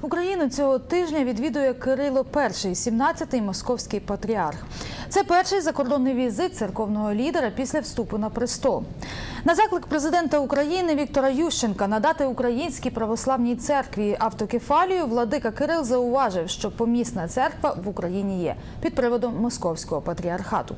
Україну цього тижня відвідує Кирило І, 17-й московський патріарх. Це перший закордонний візит церковного лідера після вступу на престол. На заклик президента України Віктора Ющенка надати українській православній церкві автокефалію владика Кирил зауважив, що помісна церква в Україні є під приводом московського патріархату.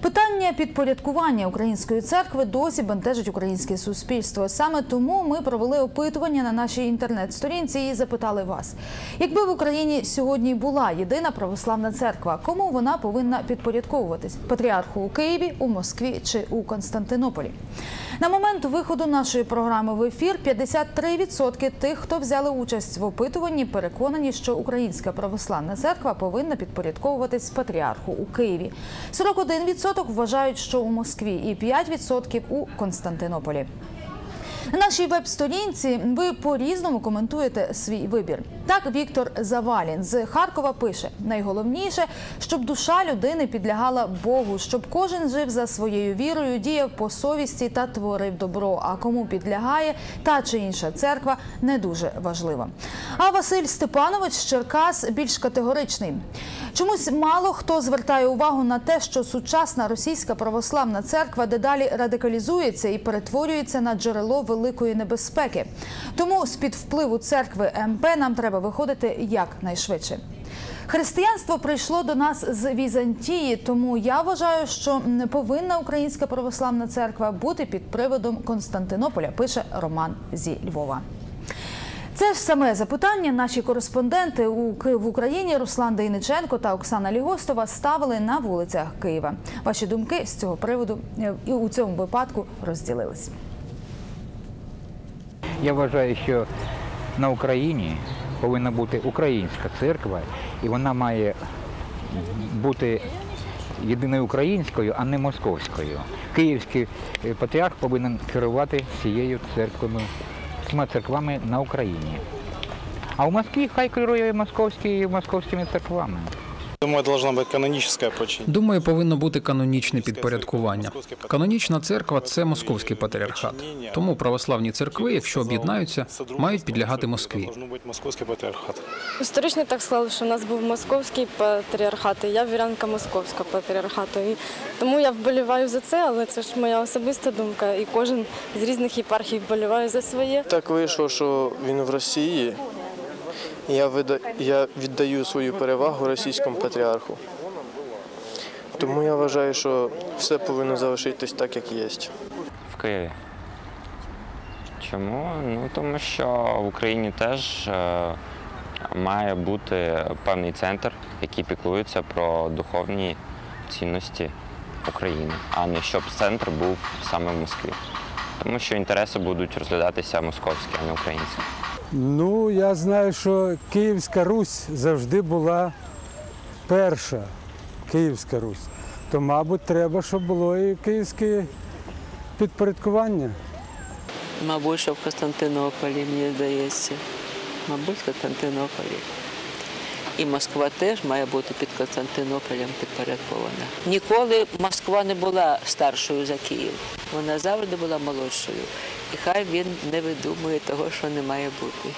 Питання підпорядкування української церкви досі бентежить українське суспільство. Саме тому ми провели опитування на нашій інтернет-сторінці і запитали вас, якби в Україні сьогодні була єдина православна церква, кому вона повинна підпорядковуватись патріарху у Києві, у Москві чи у Константинополі. На момент виходу нашої програми в ефір 53% тих, хто взяли участь в опитуванні, переконані, що Українська православна церква повинна підпорядковуватись патріарху у Києві. 41% вважають, що у Москві, і 5% у Константинополі. На нашій веб-сторінці ви по-різному коментуєте свій вибір. Так, Віктор Завалін з Харкова пише: найголовніше, щоб душа людини підлягала Богу, щоб кожен жив за своєю вірою, діяв по совісті та творив добро. А кому підлягає та чи інша церква не дуже важливо. А Василь Степанович Черкас більш категоричний. Чомусь мало хто звертає увагу на те, що сучасна російська православна церква дедалі радикалізується і перетворюється на джерело великої небезпеки. Тому з під впливу церкви МП нам треба виходити якнайшвидше. Християнство прийшло до нас з Візантії, тому я вважаю, що не повинна українська православна церква бути під приводом Константинополя. Пише Роман зі Львова. Це ж саме запитання наші кореспонденти у в Україні Руслан Дейниченко та Оксана Лігостова ставили на вулицях Києва. Ваші думки з цього приводу е, і у цьому випадку розділились. Я вважаю, що на Україні повинна бути українська церква, і вона має бути єдиною українською, а не московською. Київський е, патріарх повинен керувати цією церквою, всіма церквами на Україні. А в Москві хай керує московські, московськими церквами. Думаю, должна быть каноническая подчинение. Думаю, повинно бути канонічне підпорядкування. Канонічна церква це московський патріархат. Тому православні церкви, якщо об'єднаються, мають підлягати Москві. Історично так склалося, що в нас був московський патріархат, і я вірянка московського патріархату. І тому я вболіваю за це, але це ж моя особиста думка. І кожен з різних єпархій вболіває за своє. Так вийшло, що він в Росії. Я віддаю свою перевагу російському патріарху. Тому я вважаю, що все повинно залишитись так, як є. В Києві. Чому? Ну тому що в Україні теж е, має бути певний центр, який піклується про духовні цінності України, а не щоб центр був саме в Москві. Тому що інтереси будуть розглядатися московські, а не українські. Ну, я знаю, що Київська Русь завжди була перша Київська Русь. То, мабуть, треба, щоб було і київське підпорядкування. Мабуть, що в Константинополі, мені здається. Мабуть, в Константинополі. І Москва теж має бути під Константинополем підпорядкована. Ніколи Москва не була старшою за Київ. Вона завжди була молодшою. І хай він не видумує того, що не має бути.